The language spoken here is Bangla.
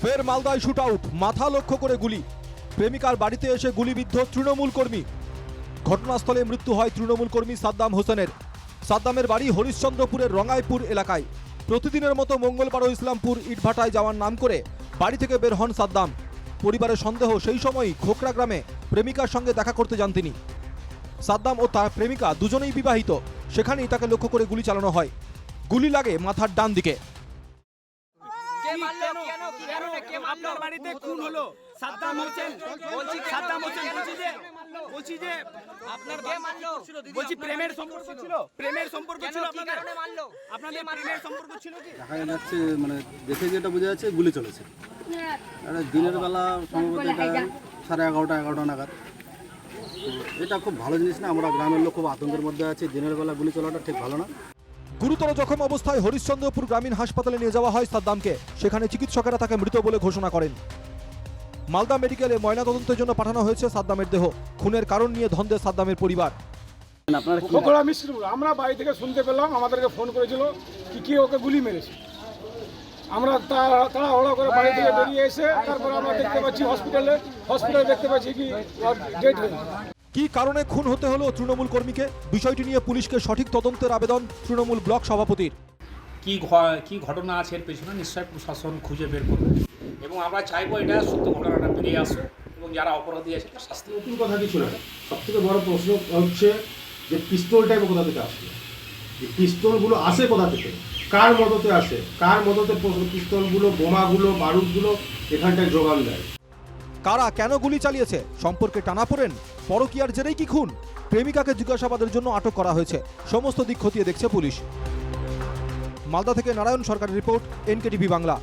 ফের মালদায় শুট আউট মাথা লক্ষ্য করে গুলি। প্রেমিকার বাড়িতে এসে গুলিবিদ্ধ তৃণমূল কর্মী। ঘটনাস্থলে মৃত্যু হয় তৃণমূল কর্মী সাদ্দাম হোসেনের। সাদ্দামের বাড়ি হরিশ্চন্দ্রপুরের রঙাইপুর এলাকায়। প্রতিদিনের মতো মঙ্গলবারও ইসলামপুর ইটভাটায় যাওয়ার নাম করে বাড়ি থেকে বের হন সাদ্দাম। পরিবারের সন্দেহ সেই সময়ই খোকরা গ্রামে প্রেমিকার সঙ্গে দেখা করতে যান তিনি। সাদ্দাম ও তার প্রেমিকা দুজনেই বিবাহিত। সেখানেই তাকে লক্ষ্য করে গুলি চালানো হয়। গুলি লাগে মাথার ডান দিকে কে মারলো কেন কি কারণে কে মারলো আপনার বাড়িতে খুন হলো। সাদ্দাম হোসেন বলছি সাদ্দাম হোসেন বলছি যে বলছি যে আপনার কে মারলো? বলছি প্রেমের সম্পর্ক ছিল। প্রেমের সম্পর্ক ছিল আপনাদের। কারণে মারলো? আপনাদের প্রেমের সম্পর্ক ছিল কি? দেখা যাচ্ছে মানে দেখে যেটা বোঝা যাচ্ছে গুলি চলেছে। এটা দিনের বেলা সম্ভবত এটা সাড়ে এগারোটা এগারোটা নাগাদ। এটা খুব ভালো জিনিস না আমরা গ্রামের লোক খুব আতঙ্কের মধ্যে আছি। দিনের বেলা গুলি চলাটা ঠিক ভালো না। গুরুতর জখম অবস্থায় হরিশ্চন্দ্রপুর গ্রামীণ হাসপাতালে নিয়ে যাওয়া হয় সাদ্দামকে। সেখানে চিকিৎসকেরা তাকে মৃত বলে ঘোষণা করেন। মালদা মেডিকেলে ময়নাতদন্তের জন্য পাঠানো হয়েছে সাদ্দামের দেহ। খুনের কারণ নিয়ে ধন্দে সাদ্দামের পরিবার। আপনারা কি আমরা বাড়ি থেকে শুনতে পেলাম আমাদেরকে ফোন করেছিল কি কে ওকে গুলি মেরেছে। আমরা তা- তাড়াহুড়ো করে বাড়ি থেকে বেরিয়ে এসে তারপর আমরা দেখতে পাচ্ছি হসপিটালে হসপিটালে দেখতে পাচ্ছি কি ডেট হয়ে গেছে। কি কারণে খুন হতে হলো তৃণমূল কর্মীকে? বিষয়টি নিয়ে পুলিশকে সঠিক তদন্তের আবেদন তৃণমূল ব্লক সভাপতির। কি কি ঘটনা আছে এর পেছনে? নিশ্চয়ই প্রশাসন খুঁজে বের করবে। এবং আমরা চাইব এটা সত্য ঘটনাটা বেরিয়ে আসুক এবং যারা অপরাধী আছে তার শাস্তি নতুন কথা কিছু না সব থেকে বড় প্রশ্ন হচ্ছে যে পিস্তলটা এবার কোথা থেকে আসবে এই পিস্তলগুলো আসে কোথা থেকে? কার মদতে আসে? কার মদতে পিস্তলগুলো বোমাগুলো বারুদগুলো এখানটায় যোগান দেয়। কারা কেন গুলি চালিয়েছে? সম্পর্কে টানা পড়েন পরকিয়ার জেরেই কি খুন? প্রেমিকাকে জিজ্ঞাসাবাদের জন্য আটক করা হয়েছে। সমস্ত দিক খতিয়ে দেখছে পুলিশ। মালদা থেকে নারায়ণ সরকারের রিপোর্ট, এনকেটিভি বাংলা।